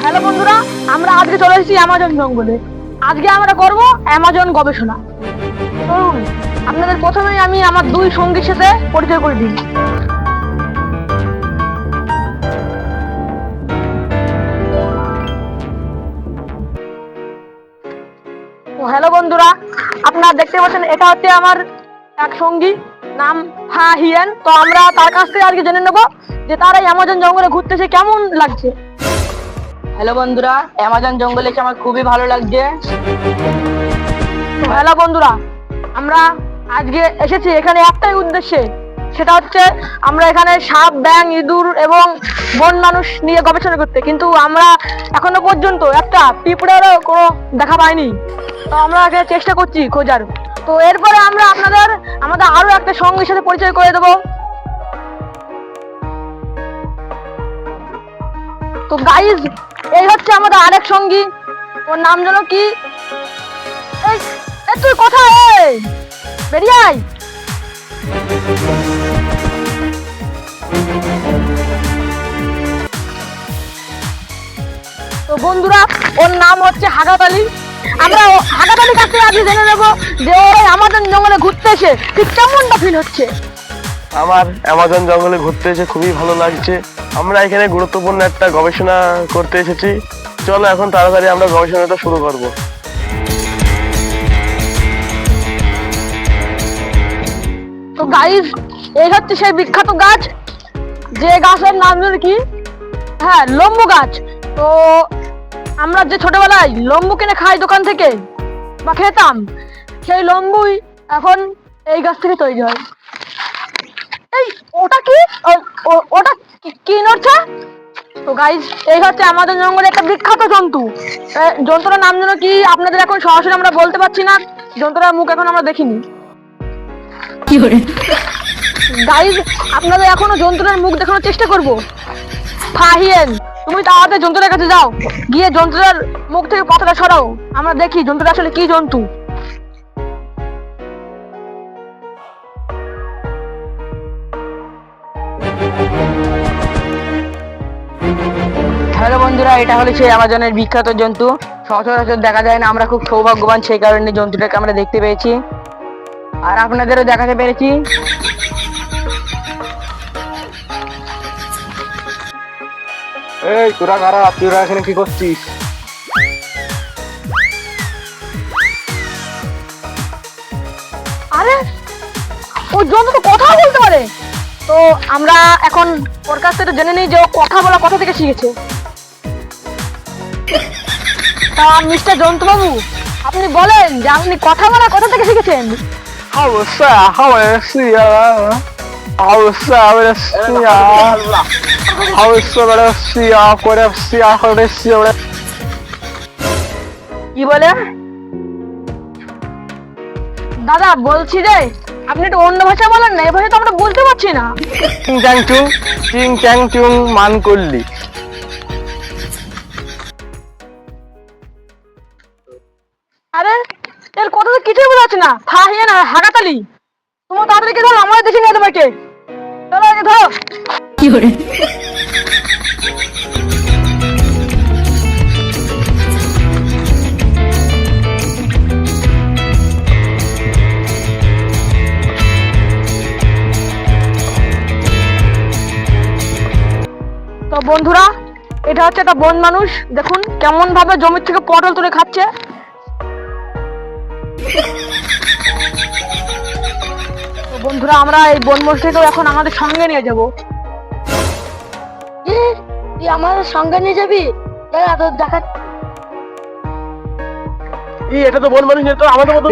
Hello বন্ধুরা, আমরা আজকে চলে এসেছি অ্যামাজন জঙ্গলে। আজকে আমরা করব অ্যামাজন গবেষণা। চলুন, আপনাদের প্রথমেই আমি আমার দুই সঙ্গীর সাথে পরিচয় করে দিই। হ্যালো বন্ধুরা, আপনারা দেখতে পাচ্ছেন, এটা হচ্ছে আমার এক সঙ্গী, নাম হা হিয়েন তো আমরা তার কাছ থেকে আজকে জেনে নেব যে তারা অ্যামাজন জঙ্গলে ঘুরতেছে কেমন লাগছে। হ্যালো বন্ধুরা, অ্যামাজন জঙ্গলে এসে আমার খুবই ভালো লাগছে। হ্যালো বন্ধুরা, আমরা আজকে এসেছি এখানে একটাই উদ্দেশ্যে, সেটা হচ্ছে আমরা এখানে সাপ ব্যাং ইঁদুর এবং বন মানুষ নিয়ে গবেষণা করতে। কিন্তু আমরা এখনও পর্যন্ত একটা পিঁপড়েরও কোনো দেখা পাইনি। তো আমরা আগে চেষ্টা করছি খোঁজার। তো এরপরে আমরা আপনাদের, আমাদের আরও একটা সঙ্গীর সাথে পরিচয় করে দেবো। তো গাইজ এই হচ্ছে আমাদের আরেক সঙ্গী। ওর নাম যেন কি? এই তুই কোথায়? বেরিয়ে আয়। তো বন্ধুরা, ওর নাম হচ্ছে হাগাত আলী। আমরা হাগাত আলীর কাছ আজকে জেনে নেব যে আমাজন জঙ্গলে ঘুরতে এসে ঠিক কেমনটা ফিল হচ্ছে। আমার অ্যামাজন জঙ্গলে ঘুরতে এসে খুবই ভালো লাগছে। আমরা এখানে গুরুত্বপূর্ণ একটা গবেষণা করতে এসেছি। চলো এখন তাড়াতাড়ি আমরা গবেষণাটা শুরু করব। তো গাইজ এই হচ্ছে সেই বিখ্যাত গাছ। যে গাছের নাম জানি কি? হ্যাঁ লম্বু গাছ। তো আমরা যে ছোটবেলায় লম্বু কিনে খাই দোকান থেকে বা খেতাম, সেই লম্বুই এখন এই গাছ থেকে তৈরি হয়। এই ওটা কি? ওটা কি- কি নড়ছে? তো গাইজ এই হচ্ছে আমাদের জঙ্গলে একটা বিখ্যাত জন্তু। জন্তুটার নাম যেন কি আপনাদের এখন সরাসরি আমরা বলতে পারছি না। জন্তুটার মুখ এখন আমরা দেখিনি। গাইজ আপনাদের এখনও যন্ত্রের মুখ দেখানোর চেষ্টা করব। ফাহিয়েন তুমি তাড়াতাড়ি যন্ত্রের কাছে যাও। গিয়ে যন্ত্রের মুখ থেকে পাতাটা সরাও। আমরা দেখি যন্ত্রটা আসলে কি জন্তু। বন্ধুরা এটা হলো সেই অ্যামাজনের বিখ্যাত জন্তু। সচরাচর দেখা যায় না আমরা খুব সৌভাগ্যবান সেই কারণে জন্তুটাকে আমরা দেখতে পেয়েছি। আর আপনাদেরও দেখাতে পেরেছি। এই তোরা কারা তোরা এখানে কি করছিস? আরে ওই জন্তু তো কথা বলতে পারে। তো আমরা এখন ওর কাছ থেকে জেনে নিই যে ও কথা বলা কথা থেকে শিখেছে। মিস্টার জন্তু বাবু আপনি বলেন যে আপনি কথা বলা কথা থেকে শিখেছেন কি বলে দাদা বলছি যে আপনি একটু অন্য ভাষা বলেন না এই ভাষা তো আমরা বলতে পারছি না চিং চ্যাং চুং চিং চ্যাং চুং মান করলি যাচ্ছে না। ফাহিয়ে না হাগাতালি তোমার তাড়াতাড়ি ধরো আমাদের দেখে নিয়ে তোমাকে চলো আগে ধরো। তো বন্ধুরা এটা হচ্ছে একটা বন মানুষ। দেখুন কেমন ভাবে জমির থেকে পটল তুলে খাচ্ছে। বন্ধুরা আমরা এই বন মসজিদকেও এখন আমাদের সঙ্গে নিয়ে যাব। তুই আমাদের সঙ্গে নিয়ে যাবি? দাদা তোর দেখা এই এটা তো বন মানুষ তো আমাদের মতো